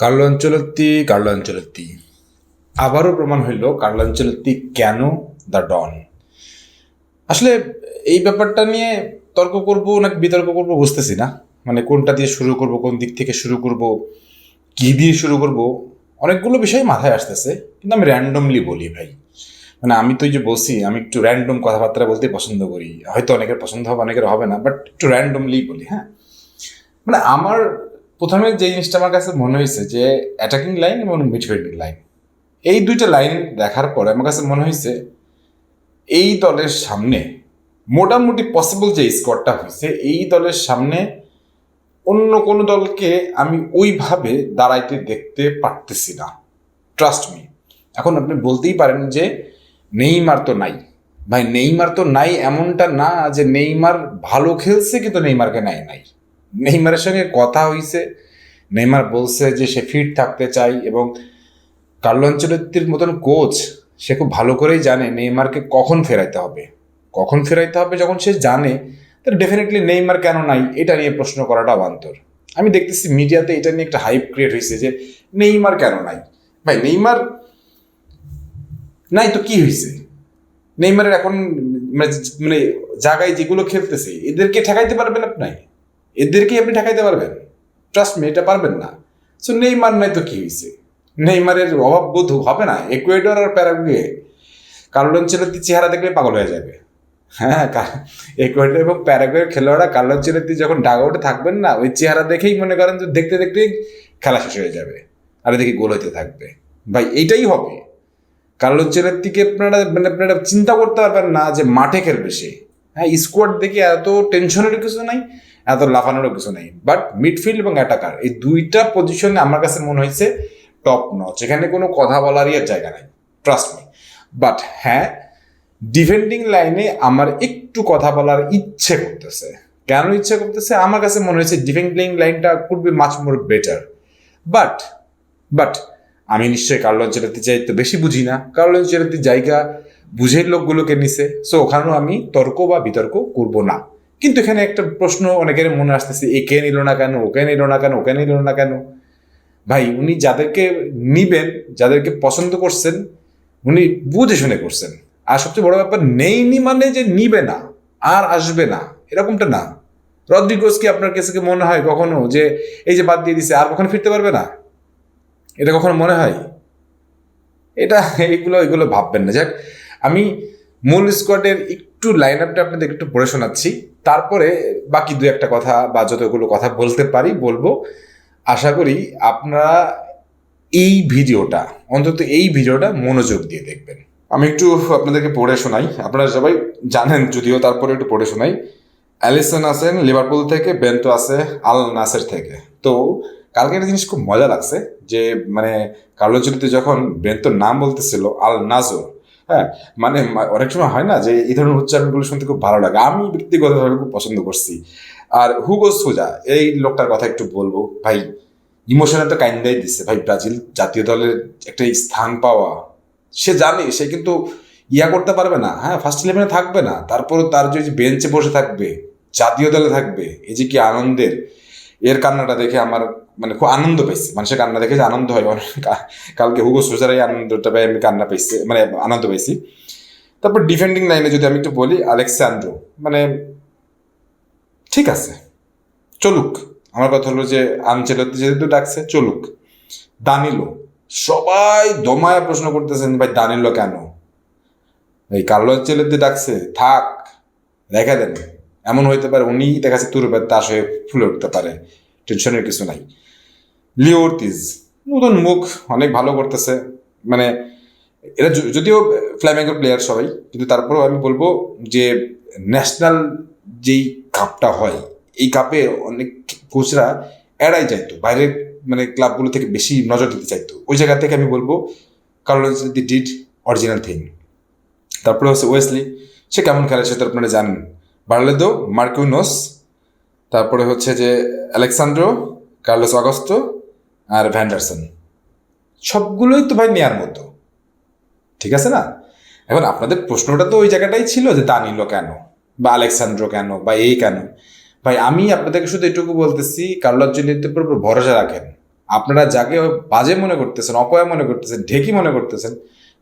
Carlo আঞ্চলত্তি Carlo আঞ্চলত্তি। আবারও প্রমাণ হইল কার্লো আঞ্চলত্তি কেন দ্য ডন? আসলে এই ব্যাপারটা নিয়ে তর্ক করব নাকি বিতর্ক করব বুঝতেছি না। মানে কোনটা দিয়ে শুরু করব, কোন দিক থেকে শুরু করব, কি দিয়ে শুরু করব, অনেকগুলো বিষয় মাথায় আসতেছে, কিন্তু আমি র্যান্ডমলি বলি ভাই। মানে আমি তো যে বলছি, আমি একটু র্যান্ডম কথাবার্তা বলতে পছন্দ করি। হয়তো অনেকের পছন্দ হবে, অনেকের হবে না বাট একটু র্যান্ডমলি বলি হ্যাঁ? মানে আমার প্রথমে যে জিনিসটা আমার কাছে মনে হয়েছে যে অ্যাটাকিং লাইন এবং মিডফিল্ডিং লাইন এই দুইটা লাইন দেখার পরে আমার কাছে মনে হয়েছে এই দলের সামনে মোটামুটি পসিবল যে স্কোয়াডটা হয়েছে, এই দলের সামনে অন্য কোনো দলকে আমি ওইভাবে দাঁড়াইতে দেখতে পারতেছি না। ট্রাস্ট মি এখন আপনি বলতেই পারেন যে নেইমার তো নাই। ভাই, নেইমার তো নাই এমনটা না যে নেইমার ভালো খেলছে কিন্তু নেইমারকে নাই নাই। নেইমারের সঙ্গে কথা হইছে। নেইমার বলছে যে সে ফিট থাকতে চাই এবং কার্লো মতন কোচ সে খুব ভালো করেই জানে নেইমারকে কখন ফেরাইতে হবে। কখন ফেরাইতে হবে যখন সে জানে তাহলে ডেফিনেটলি নেইমার কেন নাই, এটা নিয়ে প্রশ্ন করাটা অবান্তর। আমি দেখতেছি মিডিয়াতে এটা নিয়ে একটা হাইপ ক্রিয়েট হয়েছে যে নেইমার কেন নাই? ভাই, নেইমার নাই তো কি হয়েছে নেইমারের এখন মানে মানে জায়গায় যেগুলো খেলতেছে, এদেরকে ঠেকাইতে পারবেন আপনি? এদেরকেই আপনি ঠেকাইতে পারবেন। ট্রাস্ট মি এটা পারবেন না। সো নেইমার নাই তো কি হয়েছে নেইমারের অভাব বোধ হবে না? একুয়েডর আর প্যারাগুয়ে কার্লন চেলত্তি চেহারা দেখলে পাগল হয়ে যাবে। হ্যাঁ একুয়েডর এবং প্যারাগুয়ের খেলোয়াড়রা কার্লন চেলত্তি যখন ডাগআউটে থাকবেন না, ওই চেহারা দেখেই মনে করেন যে দেখতে দেখতেই খেলা শেষ হয়ে যাবে। আর দেখি গোল হইতে থাকবে। ভাই, এইটাই হবে। কার্লো চেলেত্তিকে আপনারা মানে আপনারা চিন্তা করতে পারবেন না যে মাঠে খেলবে সে। হ্যাঁ স্কোয়াড দেখে এত টেনশনের কিছু নাই। এত লাফানোরও কিছু নেই। বাট মিডফিল্ড এবং অ্যাটাকার এই দুইটা পজিশনে আমার কাছে মনে হয়েছে টপ নচ এখানে কোনো কথা বলারই আর জায়গা নাই ট্রাস্ট মি বাট হ্যাঁ ডিফেন্ডিং লাইনে আমার একটু কথা বলার ইচ্ছে করতেছে। কেন ইচ্ছে করতেছে? আমার কাছে মনে হয়েছে ডিফেন্ডিং লাইনটা could be more better but but আমি নিশ্চয়ই কার্লো অঞ্চলাতে যাই তো বেশি বুঝি না। কার্লো অঞ্চলাতে জায়গা বুঝের লোকগুলোকে নিছে। সো ওখানেও আমি তর্ক বা বিতর্ক করব না। কিন্তু এখানে একটা প্রশ্ন অনেকের মনে আসতেছে একে নিল না কেন? ওকে নিল না কেন? ওকে নিল না কেন? ভাই, উনি যাদেরকে নিবেন, যাদেরকে পছন্দ করছেন, উনি বুঝে শুনে করছেন। আর সবচেয়ে বড় ব্যাপার, নেইনি মানে যে নিবে না, আর আসবে না, এরকমটা না। রদ্রিগোস কি আপনার কাছে কি মনে হয় কখনো যে, এই যে বাদ দিয়ে দিছে, আর কখনো ফিরতে পারবে না? এটা কখনো মনে হয়? এটা এইগুলো এগুলো ভাববেন না। যাক, আমি মূল স্কোয়াডের একটু লাইন আপটা আপনাদের একটু পড়ে শোনাচ্ছি। তারপরে বাকি দু একটা কথা বা যতগুলো কথা বলতে পারি, বলব। আশা করি আপনারা এই ভিডিওটা, অন্তত এই ভিডিওটা মনোযোগ দিয়ে দেখবেন। আমি একটু আপনাদেরকে পড়ে শোনাই। আপনারা সবাই জানেন, যদিও তারপরে একটু পড়ে শোনাই। অ্যালিসন আছেন লিভারপুল থেকে, বেন্টো আছে আল নাসের থেকে। তো কালকে একটা জিনিস খুব মজা লাগছে যে মানে কার্লো চরিত্রে যখন বেন্তোর নাম বলতেছিল, আল নাজর হ্যাঁ মানে অনেক সময় হয় না যে এই ধরনের উচ্চারণগুলো শুনতে খুব ভালো লাগে। আমি ব্যক্তিগতভাবে খুব পছন্দ করছি। আর হুগো সুজা এই লোকটার কথা একটু বলব। ভাই ইমোশনাল তো কাইন্দাই দিচ্ছে ভাই, ব্রাজিল জাতীয় দলের একটা স্থান পাওয়া, সে জানে, সে কিন্তু ইয়া করতে পারবে না। হ্যাঁ ফার্স্ট ইলেভেনে থাকবে না। তারপর তার যে বেঞ্চে বসে থাকবে, জাতীয় দলে থাকবে, এই যে কি আনন্দের, এর কান্নাটা দেখে আমার মানে খুব আনন্দ পাইছি। মানুষের কান্না দেখে যে আনন্দ হয়। কালকে হুগো সোজার এই আনন্দটা পাই, আমি কান্না পাইছি। মানে আনন্দ পাইছি। তারপর ডিফেন্ডিং লাইনে যদি আমি একটু বলি আলেক্সান্ড্রো মানে ঠিক আছে। চলুক। আমার কথা হলো যে আনচেলতে যেহেতু ডাকছে, চলুক। দানিলো। সবাই দমায় প্রশ্ন করতেছেন, ভাই, দানিলো কেন? এই কার্লো চেলেতে ডাকছে, থাক, রেখে দেন। এমন হইতে পারে, উনি দেখা যাচ্ছে তুরুপের তাস হয়ে ফুলে উঠতে পারে। টেনশনের কিছু নাই। লিওর্তিজ নতুন মুখ, অনেক ভালো করতেছে। মানে এরা যদিও ফ্ল্যামেঙ্গোর প্লেয়ার সবাই, কিন্তু তারপরেও আমি বলব যে ন্যাশনাল যেই কাপটা হয়, এই কাপে অনেক কোচরা এড়াই যাইতো বাইরের মানে ক্লাবগুলো থেকে বেশি নজর দিতে চাইতো। ওই জায়গা থেকে আমি বলব Carlos the did original thing তারপরে হচ্ছে ওয়েসলি সে কেমন খেলে সেটা আপনারা জানেন। বার্লেদো মার্কিউনোস তারপরে হচ্ছে যে আলেকসান্ড্রো কার্লোস অগস্তো আর ভ্যান্ডারসন। সবগুলোই তো ভাই নেয়ার মতো। ঠিক আছে না? এখন আপনাদের প্রশ্নটা তো ওই জায়গাটাই ছিল যে তা নিল কেন? বা আলেকসান্ড্রো কেন? বা এই কেন? ভাই, আমি আপনাদেরকে শুধু এটুকু বলতেছি কার্লোর জন্য উপর ভরসা রাখেন। আপনারা যাকে বাজে মনে করতেছেন, অপয়া মনে করতেছেন, ঢেকি মনে করতেছেন,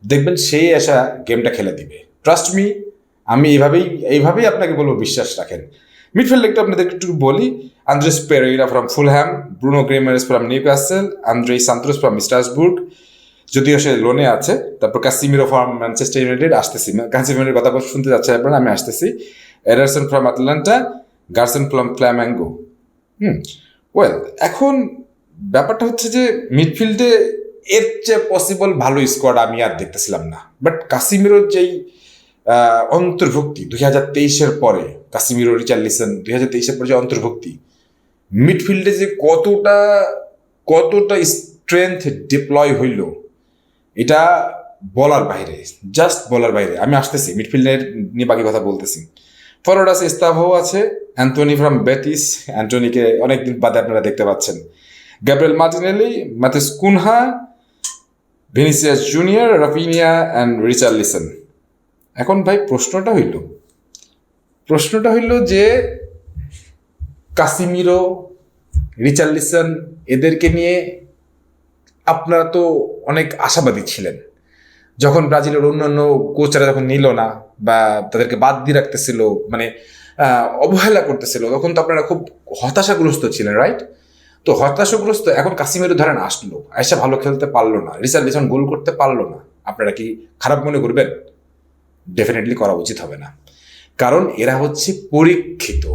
দেখবেন সেই এসা গেমটা খেলে দিবে। ট্রাস্ট মি আমি এইভাবেই এইভাবেই আপনাকে বলব, বিশ্বাস রাখেন। মিডফিল্ড একটু আপনাদের একটু বলি। Andreas Pereira from Fulham Bruno Guimaraes from Newcastle Andre Santos from Strasbourg যদিও সে লোনে আছে, তারপর কাসিমিরো ফ্রম ম্যানচেস্টার ইউনাইটেড আসতেছি। কাসিমিরোর কথা শুনতে যাচ্ছে আপনারা আমি আসতেছি। Ederson from Atlanta Gerson from Flamengo hmm well এখন ব্যাপারটা হচ্ছে যে মিডফিল্ডে এর চেয়ে পসিবল ভালো স্কোয়াড আমি আর দেখতেছিলাম না। বাট কাসিমিরোর যেই অন্তর্ভুক্তি দুই হাজার তেইশের পরে কাসিমিরো রিচার্লিসন দুই হাজার তেইশের পরে যে অন্তর্ভুক্তি মিডফিল্ডে যে কতটা কতটা স্ট্রেংথ ডিপ্লয় হইল, এটা বলার বাইরে জাস্ট বলার বাইরে। আমি আসতেছি মিডফিল্ডের নিয়ে বাকি কথা বলতেছি। ফরওয়ার্ড আছে ইস্তাভো আছে অ্যান্টনি ফ্রম বেতিস অ্যান্টনিকে অনেকদিন বাদে আপনারা দেখতে পাচ্ছেন। Gabriel Martinelli Matheus Cunha Vinicius Junior Raphinha and Richarlison এখন ভাই প্রশ্নটা হইল প্রশ্নটা হইল যে কাসিমিরো রিচার্লিসন এদেরকে নিয়ে আপনারা তো অনেক আশাবাদী ছিলেন। যখন ব্রাজিলের অন্যান্য কোচরা যখন নিল না বা তাদেরকে বাদ দিয়ে রাখতেছিল মানে অবহেলা করতেছিল, তখন তো আপনারা খুব হতাশাগ্রস্ত ছিলেন রাইট তো হতাশাগ্রস্ত এখন কাসিমেরও ধরেন আসলো আয়সা ভালো খেলতে পারল না রিসার্ভেশন গোল করতে পারল না। আপনারা কি খারাপ মনে করবেন? ডেফিনেটলি করা উচিত হবে না। কারণ এরা হচ্ছে পরীক্ষিত।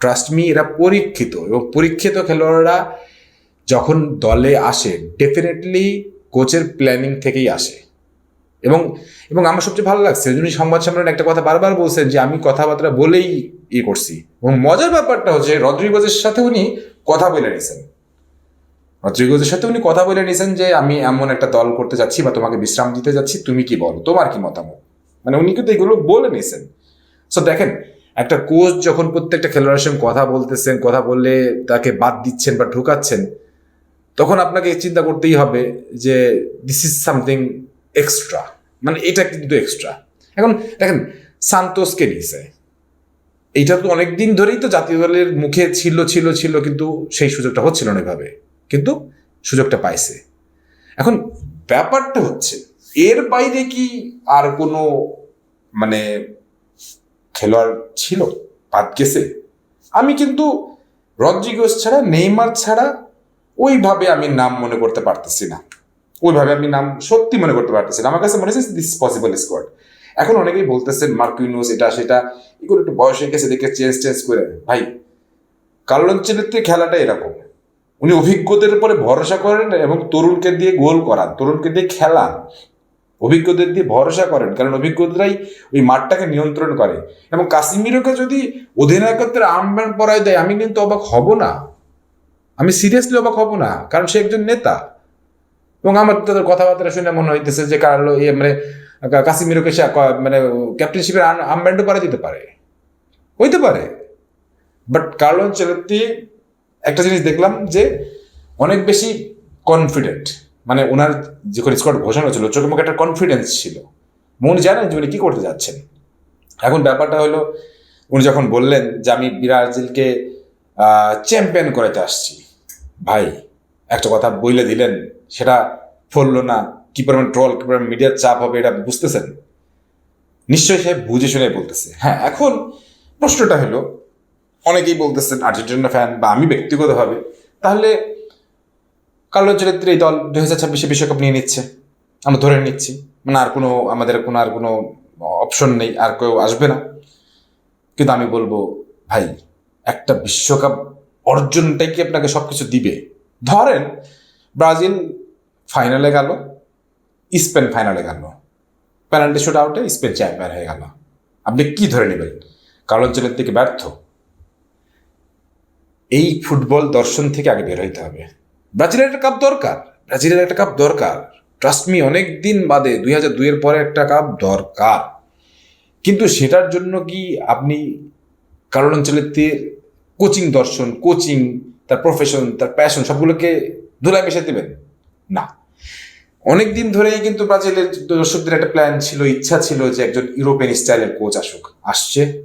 ট্রাস্ট মি এরা পরীক্ষিত এবং পরীক্ষিত খেলোয়াড়রা যখন দলে আসে ডেফিনেটলি কোচের প্ল্যানিং থেকেই আসে। এবং এবং আমার সবচেয়ে ভালো লাগছে উনি সংবাদ সম্মেলনে একটা কথা বারবার বলছেন যে, আমি কথাবার্তা বলেই ইয়ে করছি। এবং মজার ব্যাপারটা হচ্ছে, রদ্রিগোজের সাথে উনি কথা বলে নিয়েছেন। রদ্রিগোজের সাথে উনি কথা বলে নিয়েছেন যে, আমি এমন একটা দল করতে যাচ্ছি বা তোমাকে বিশ্রাম দিতে যাচ্ছি, তুমি কি বলো? তোমার কি মতামত? মানে উনি কিন্তু এগুলো বলে নিয়েছেন। সো দেখেন, একটা কোচ যখন প্রত্যেকটা খেলোয়াড়ের সঙ্গে কথা বলতেছেন, কথা বললে তাকে বাদ দিচ্ছেন বা ঢুকাচ্ছেন, তখন আপনাকে চিন্তা করতেই হবে যে দিস ইজ সামথিং এক্সট্রা মানে এটা কিন্তু এক্সট্রা এখন দেখেন, সান্তোসকে নিয়েছে। এইটা তো অনেক দিন ধরেই তো জাতীয় দলের মুখে ছিল ছিল ছিল, কিন্তু সেই সুযোগটা হচ্ছিল না এভাবে। কিন্তু সুযোগটা পাইছে। এখন ব্যাপারটা হচ্ছে, এর বাইরে কি আর কোনো মানে খেলোয়াড় ছিল পাতকেসে আমি কিন্তু রদ্রিগোস ছাড়া, নেইমার ছাড়া ওইভাবে আমি নাম মনে করতে পারতেছি না। ওইভাবে আমি নাম সত্যি মনে করতে পারতেছি না। আমার কাছে মনে হচ্ছে দিস পসিবল স্কোয়াড এখন অনেকেই বলতেছেন মার্কুইনোস এটা, সেটা, এগুলো একটু বয়স হয়ে গেছে, দেখে চেঞ্জ চেঞ্জ করে ভাই কার্লঞ্চেলেতে খেলাটা এরকম। উনি অভিজ্ঞদের উপরে ভরসা করেন এবং তরুণকে দিয়ে গোল করান, তরুণকে দিয়ে খেলান। অভিজ্ঞদের দিয়ে ভরসা করেন। কারণ অভিজ্ঞতারাই ওই মাঠটাকে নিয়ন্ত্রণ করে। এবং কাশ্মীরকে যদি অধিনায়কত্বের আর্মব্যান্ড পরায় দেয়, আমি কিন্তু অবাক হব না। আমি সিরিয়াসলি অবাক হব না, কারণ সে একজন নেতা। এবং আমার তাদের কথাবার্তা শুনে মনে হইতেছে যে কার্লো ইয়ে মানে কাশ্মীরকে সে মানে ক্যাপ্টেনশিপের আর্মব্যান্ডও পারে দিতে পারে। হইতে পারে। বাট কার্লো চেলত্তি একটা জিনিস দেখলাম যে অনেক বেশি কনফিডেন্ট মানে ওনার যখন স্কোয়াড ঘোষণা হয়েছিল, চোখে মুখে একটা কনফিডেন্স ছিল। উনি জানেন যে উনি কী করতে যাচ্ছেন। এখন ব্যাপারটা হলো, উনি যখন বললেন যে আমি ব্রাজিলকে চ্যাম্পিয়ন করাতে আসছি, ভাই, একটা কথা বইলে দিলেন, সেটা ফললো না, কী পরিমাণ ট্রল কী পরিমাণ মিডিয়ার চাপ হবে এটা বুঝতেছেন? নিশ্চয়ই সে বুঝে শুনে বলতেছে। হ্যাঁ এখন প্রশ্নটা হলো, অনেকেই বলতেছেন, আর্জেন্টিনা ফ্যান বা আমি ব্যক্তিগতভাবে, তাহলে কার্লো চরিত্রে এই দল দুই হাজার ছাব্বিশে বিশ্বকাপ নিয়ে নিচ্ছে। আমরা ধরে নিচ্ছি। মানে আর কোনো, আমাদের কোনো, আর কোনো অপশন নেই, আর কেউ আসবে না। কিন্তু আমি বলব, ভাই, একটা বিশ্বকাপ অর্জনটাই কি আপনাকে সব কিছু দিবে? ধরেন, ব্রাজিল ফাইনালে গেল, স্পেন ফাইনালে গেল। পেনাল্টি শুট আউটে স্পেন চ্যাম্পিয়ন হয়ে গেল। আপনি কি ধরে নেবেন? কারণ অঞ্চলের দিকে ব্যর্থ। এই ফুটবল দর্শন থেকে আগে বের হইতে হবে। ব্রাজিলের একটা কাপ দরকার। ব্রাজিলের একটা কাপ দরকার। ট্রাস্ট মি অনেক দিন বাদে দুই হাজার দুইয়ের পরে একটা কাপ দরকার। কিন্তু সেটার জন্য কি আপনি কারণ অঞ্চলের কোচিং দর্শন কোচিং তার প্রফেশন তার প্যাশন সবগুলোকে ধুলায় মিশে দেবেন? না। অনেক দিন ধরেই কিন্তু ব্রাজিলের দর্শকদের একটা প্ল্যান ছিল, ইচ্ছা ছিল যে একজন ইউরোপিয়ান স্টাইলের কোচ আসুক। আসছে।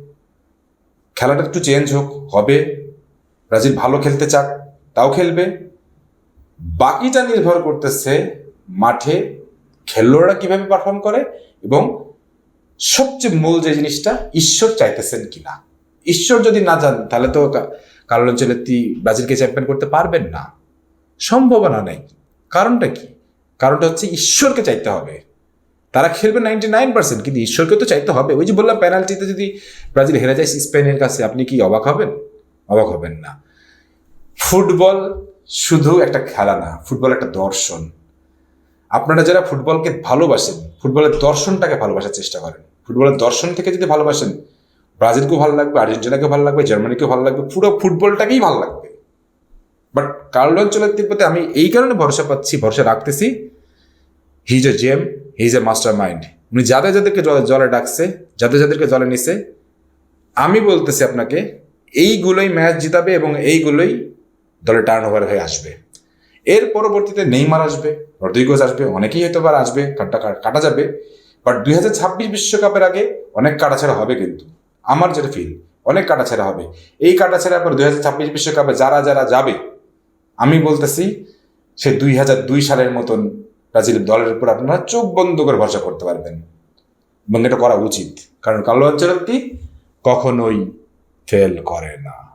খেলাটা একটু চেঞ্জ হোক, হবে। ব্রাজিল ভালো খেলতে চাক, তাও খেলবে। বাকিটা নির্ভর করতেছে মাঠে খেলোয়াড়রা কীভাবে পারফর্ম করে এবং সবচেয়ে মূল যে জিনিসটা, ঈশ্বর চাইতেছেন কিনা? ঈশ্বর যদি না যান তাহলে তো কার্লো অঞ্চলেত্তি ব্রাজিলকে চ্যাম্পিয়ন করতে পারবেন না। সম্ভাবনা নেই। কারণটা কি? কারণটা হচ্ছে ঈশ্বরকে চাইতে হবে। তারা খেলবে নাইনটি নাইন পার্সেন্ট কিন্তু ঈশ্বরকে তো চাইতে হবে। ওই যে বললাম পেনাল্টিতে যদি ব্রাজিল হেরে যায়, স্পেনের কাছে আপনি কি অবাক হবেন? অবাক হবেন না। ফুটবল শুধু একটা খেলা না, ফুটবল একটা দর্শন। আপনারা যারা ফুটবলকে ভালোবাসেন, ফুটবলের দর্শনটাকে ভালোবাসার চেষ্টা করেন। ফুটবলের দর্শন থেকে যদি ভালোবাসেন, ব্রাজিলকেও ভালো লাগবে, আর্জেন্টিনাকেও ভালো লাগবে, জার্মানিকেও ভালো লাগবে, পুরো ফুটবলটাকেই ভালো লাগবে। বাট কার্লো অঞ্চলের প্রতি আমি এই কারণে ভরসা পাচ্ছি, ভরসা রাখতেছি, he is a gem, he is a mastermind উনি যাদের যাদেরকে জলে ডাকছে, যাদের যাদেরকে জলে নিছে, আমি বলতেছি আপনাকে, এইগুলোই ম্যাচ জিতাবে এবং এইগুলোই দলে টার্ন ওভার হয়ে আসবে। এর পরবর্তীতে নেইমার আসবে রদ্রিগোজ আসবে, অনেকেই হয়তো আবার আসবে কাটা কাটা যাবে বাট দুই হাজার ছাব্বিশ বিশ্বকাপের আগে অনেক কাটাছেড়া হবে কিন্তু। আমার যেটা ফিল অনেক কাটাছেড়া হবে। এই কাটাছেড়া পর দুই হাজার ছাব্বিশ বিশ্বকাপে যারা যারা যাবে, আমি বলতেছি, সে দুই হাজার দুই সালের মতন ব্রাজিল দলের উপর আপনারা চোখ বন্ধ করে ভরসা করতে পারবেন। এবং এটা করা উচিত। কারণ কালো অঞ্চলটি কখনোই ফেল করে না।